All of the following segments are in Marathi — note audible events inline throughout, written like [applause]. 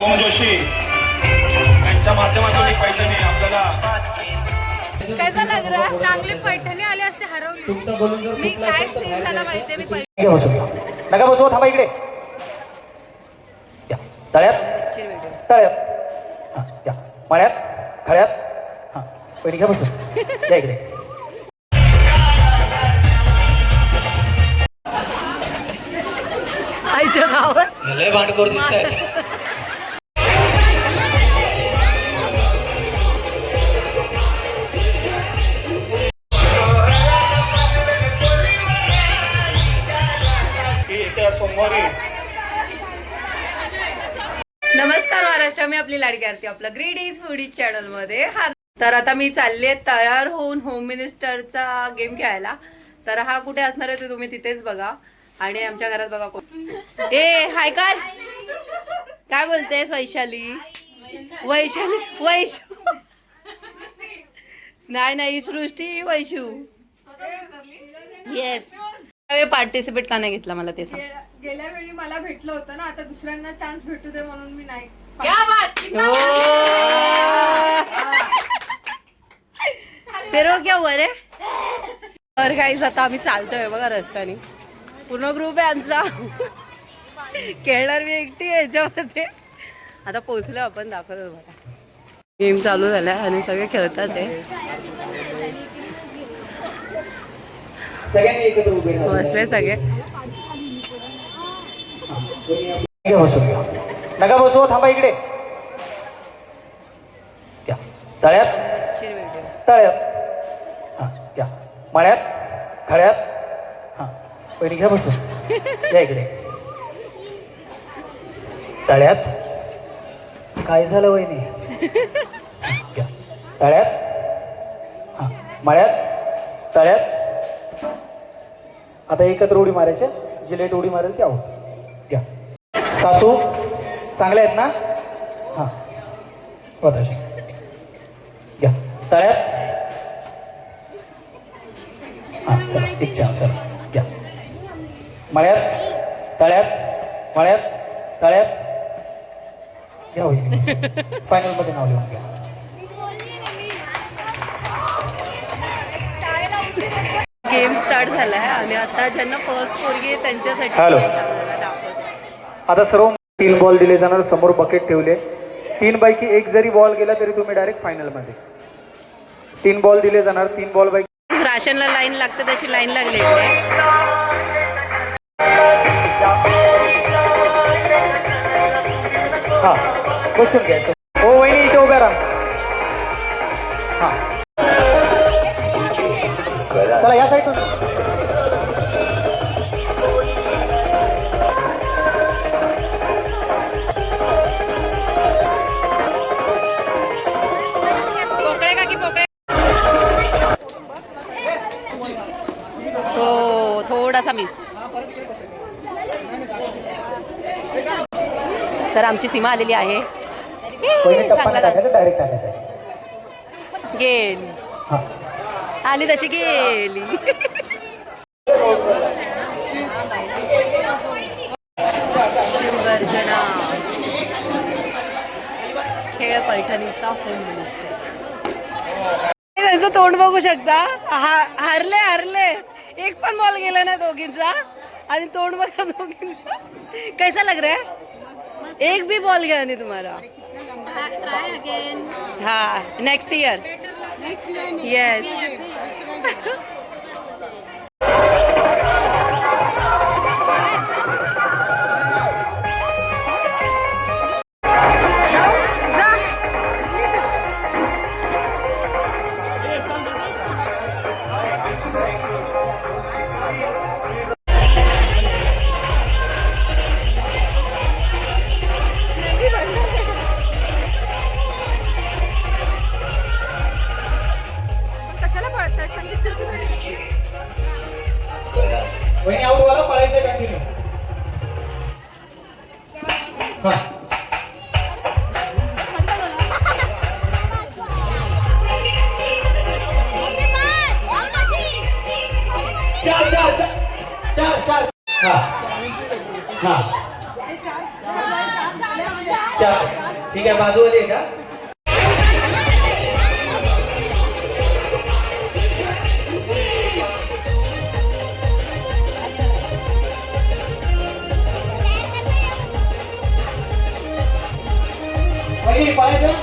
ओम जोशी. यांच्या माध्यमातून एक पैठणी आपल्याला कैसा लग रहा चांगली पैठणी आली असते हरवली. मी काय सीन झाला माहितीये मी पैठणी नका बसू. नका बसू थांबा इकडे. या. तळ्यात. तळ्यात. हां या. मळ्यात खळ्यात हां. पहिली घ्या बसू. या इकडे. आईच्या गावात. लय भांडखोर दिसत आहेत [laughs] महाराष्ट्र आपलं ग्रेट इज फुडी चॅनलमध्ये. तर आता मी चालले तयार होऊन होम मिनिस्टरचा गेम खेळायला. तर हा कुठे असणार आहे ते तुम्ही तिथेच बघा. आणि आमच्या घरात बघा कोण. ए हाय काय काय बोलतेस वैशाली? वैशाली वैशू नाही नाही सृष्टी वैशू. येस पार्टिसिपेट का नाही घेतला मला ते सांग. गेल्या- गेल्या वेळी मला भेटलं होतं ना आता दुसऱ्यांना चान्स भेटू दे म्हणून मी नाही ओ. तेरो क्या वर आहे तर काहीच आता आम्ही चालतोय बघा रस्त्याने. पूर्ण ग्रुप आहे आमचा. खेळणार मी एकटी आहे याच्यामध्ये. आता पोहोचलो आपण दाखवतो बघा गेम चालू झालाय आणि सगळे खेळतात आहे सगळ्यांनी एकत्र उभे राहा. बसले सगळे. नका बसू थांबा इकडे. या. तळ्यात. तळ्यात. हां या. मळ्यात. खळ्यात हां. पहिली घ्या बसू. या इकडे. तळ्यात. काय झालं वहिनी? घ्या तळ्यात. हां. मळ्यात. तळ्यात. आता एकत्र उडी मारायच्या जी लेट उडी मारेल की आहो घ्या सासू. चांगल्या आहेत ना? हां. स्वतःच्या घ्या. तळ्यात. हां चला. घ्या. मळ्यात. तळ्यात. मळ्यात. तळ्यात. घ्या होईल फायनलमध्ये नाव लिहून घ्या. गेम स्टार्ट झालाय आणि आता ज्यांना फर्स्ट पोरगी आहे त्यांच्यासाठी आता सर्व तीन बॉल दिले जाणार समोर बकेट ठेवले. तीन पैकी एक जरी बॉल गेला तरी तुम्ही डायरेक्ट फायनलमध्ये तीन बॉल दिले जाणार तीन बॉल पैकी राशनला लाईन लागते तशी लाईन लागली हा बसून घ्यायचं. हो वहिनी इथे उभ्या राहा. हा. चला या साईडून आमची सीमा आलेली आहे. गेली. आली तशी गेली. शिवगर्जना. खेळ पैठणीचा होम मिनिस्टर त्यांचं तोंड बघू शकता. हा हारले हारले. एक पण बॉल गेला ना दोघींचा. आणि तोंड बघा दोघींचा. कैसा लग रहा है? एक भी बॉल गया नहीं तुम्हारा। हाँ। नेक्स्ट ईयर येस चार. चार चार हा. हा. चार. ठीक आहे बाजूवाली आहे का? पाहिजे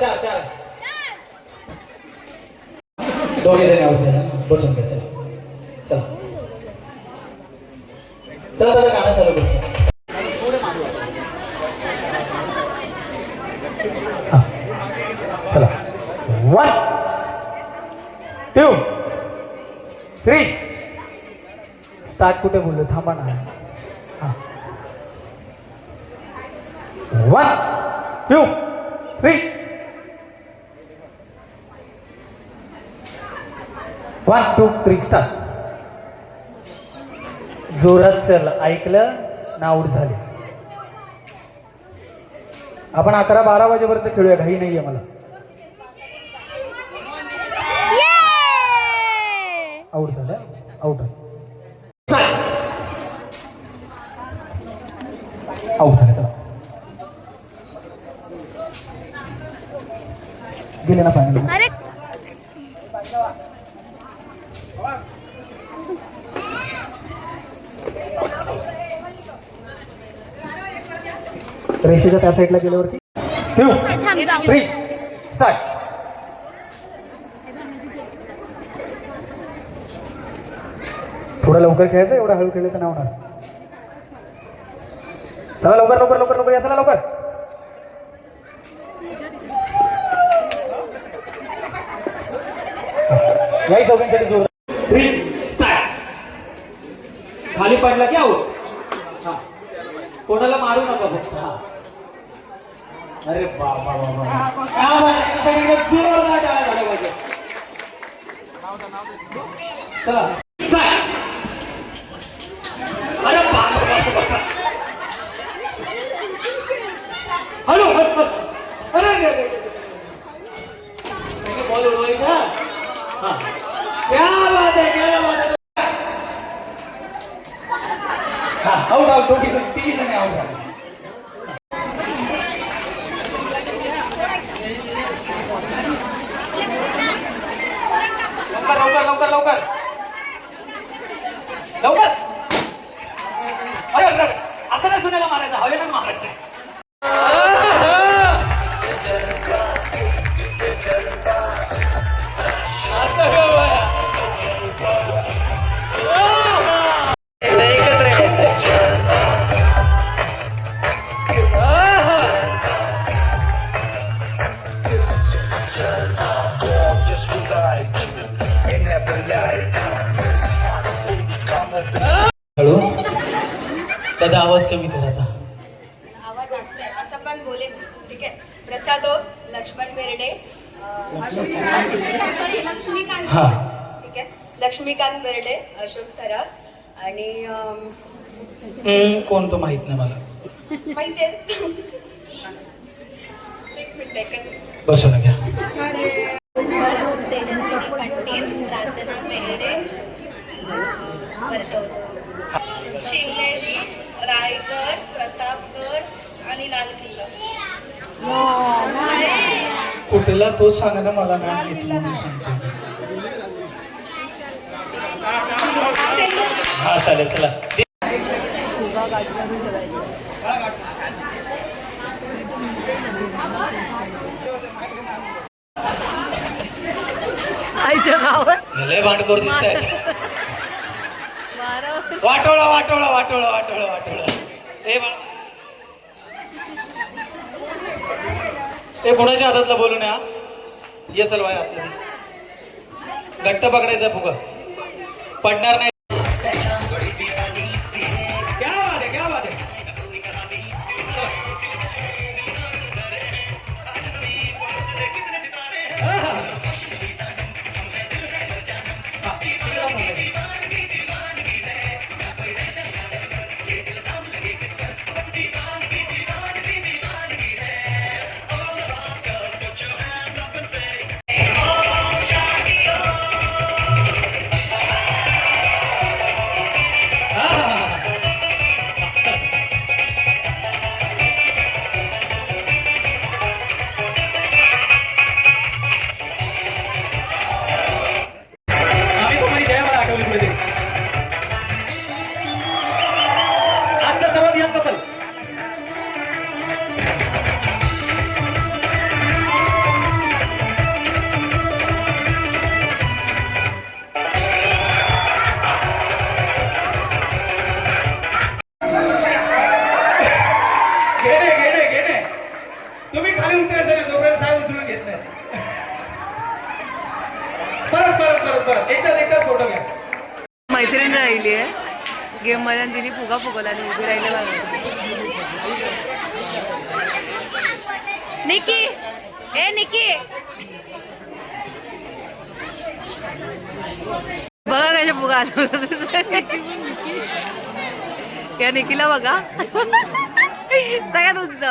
चार चार दोघे जण आहोत त्याला बसून घ्या चला चला चला गाणं चालू करू चला वन टू थ्री स्टार्ट कुठे बोललो थांबा ना हा one two three one two three start जोरात चल. ऐकलं ना आऊट झाले. आपण अकरा बारा वाजेपर्यंत खेळूया. घाई नाहीये मला. आऊट झालं? आऊट आऊट झालं चला. गेले ना रेषेच्या त्या साईडला गेल्यावरती. टू थ्री स्टार्ट थोडं लवकर खेळायचं एवढा हळू खेळलं तर नाही होणार. चला लवकर लवकर लवकर लवकर या चला लवकर. याही चौघांसाठी जोर. थ्री स्टार्ट खाली पडला की आऊट कोणाला मारू नका? फक्त हा. अरे बाबा बाबा क्या हम्म, कोण तो माहीत नाही मला. माहिती आहे एक मिनिट. एकच बसून घ्या. शिवनेरी रायगड प्रतापगड आणि लाल किल्ला कुठला तो सांग ना मला म्हणून सांगतो. हा चालेल चला. आईच्या गावात. लय भांडखोर दिसत मारावर वाटोळा वाटोळा वाटोळा वाटोळा वाटोळा. हे हे कोणाच्या हातातलं बोलू नये ये चल बाय घट्ट पकडायचं फुगा. पडणार नाही. राहिली आहे. गेममध्ये तिने फुगा फुगवला आणि उभी राहिली बघा निकी! ए निकी! बघा कशा फुगा आला या निकीला बघा. सगळ्यात उंच.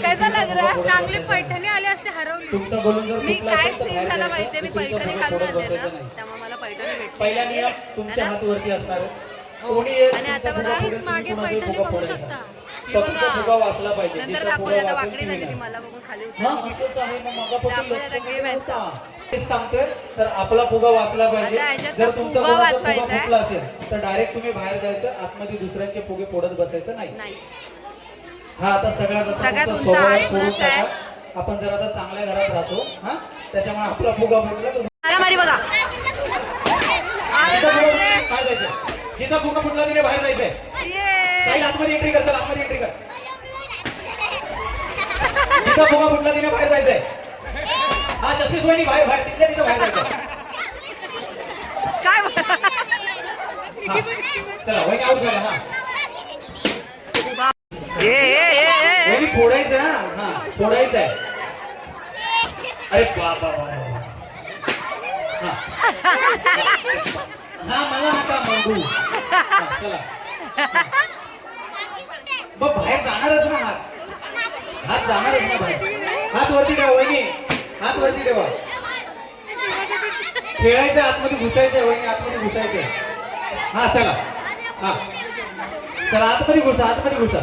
कैसा लग रहा है? चांगली पैठणी आली असते हरवली. मी काय सीन झाला. माहितीये? मी पैठणी पुढे आले ना. त्यामुळे मला पैठणी भेटली. पहिला नियम तुमच्या है. आणि आता बघा, मागे पैठणी बघू. शकता. नंतर दाखवलं आता वाकडी ती झाली ती. मला बघून खाली सांगतोय तर आपला फुगा वाचला पाहिजे. जर तुमचा फुगा वाचवायचा असेल तर डायरेक्ट तुम्ही बाहेर जायचं आतमध्ये दुसऱ्यांचे फुगे फोडत बसायचं नाही. हा आता सगळ्यात आहे. आपण जर आता चांगल्या घरात राहतो हा? त्याच्यामुळे आपला फुगा मारामारी बघा. फुगा काय जायचं जिचा फुगा फुटला तिने बाहेर जायचंय. काही आतमध्ये एंट्री कर चल आतमध्ये एंट्री कर. फुगा फुटला तिने बाहेर जायचंय. हा जसमीस वहिनी बाहेर बाहेर तिथल्या तिथं बाहेर जायचं काय बोला? चला वहिनी आऊट झाला हा. अरे बाबा हा. मला नका मंगू. चला. मग बाहेर जाणारच ना हात. हात जाणारच ना बाहेर. हात वरती ठेवा वहिनी. हात वरती ठेवा. खेळायचं आतमध्ये घुसायचंय वहिनी आतमध्ये घुसायचंय हा चला. हा. चला आतमध्ये घुसा आतमध्ये घुसा.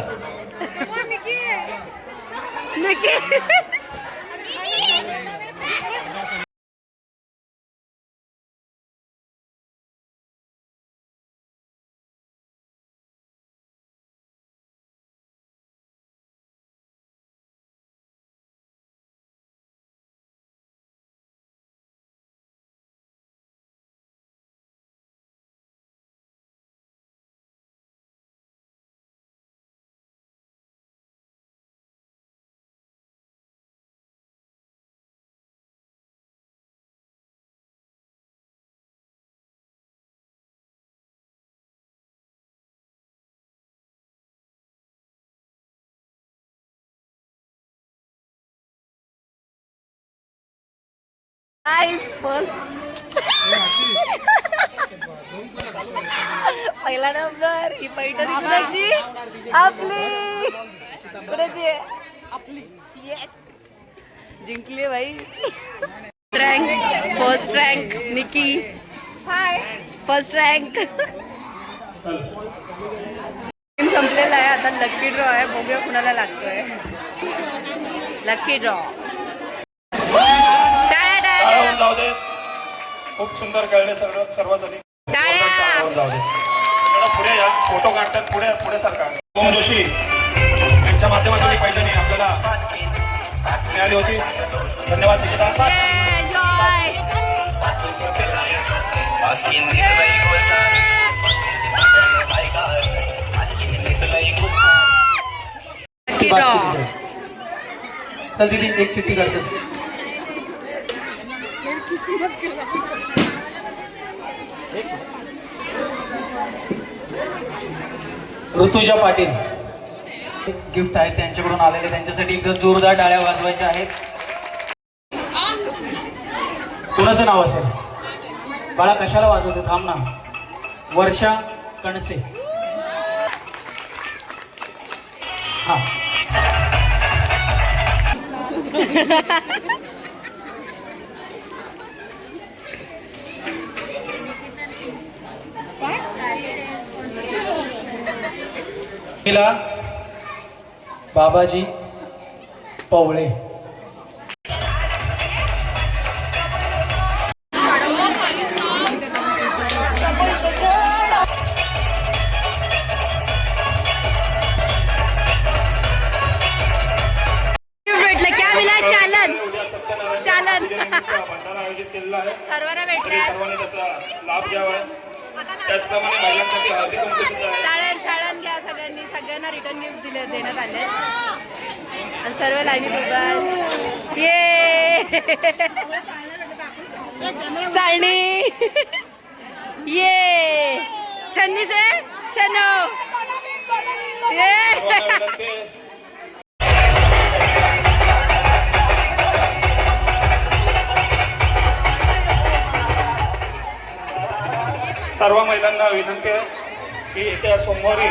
पहिला नंबर ही पैठणी आपली? आपली. येस जिंकली बाई. Rank first rank Nikki hi first rank संपलेला आहे. आता लकी ड्रॉ आहे. बघूया कुणाला लागतोय. लकी ड्रॉ टाळ्या टाळ्या टाळ्या होऊन जाऊ दे खूप सुंदर कळले सर्व सर्वजणी जाऊ दे पुढे या. फोटो काढतात पुढे पुढे सरका ओम जोशी. यांच्या माध्यमातून पैठणी आपल्याला मिळाली होती. धन्यवाद चल दीदी एक चिठ्ठी कर ऋतुजा पाटील. गिफ्ट आहे त्यांच्याकडून आलेले. त्यांच्यासाठी एकदा जोरदार टाळ्या वाजवायच्या आहेत. कुणाचं नाव असेल? बाळा कशाला वाजवते? थांब ना. वर्षा कणसे. हा. बाबाजी पवळे. सर्व लाईनीत उभा ये. चालणी. ये. छन्नी से? छनो ये. सर्व महिलांना विनंती आहे की येत्या सोमवारी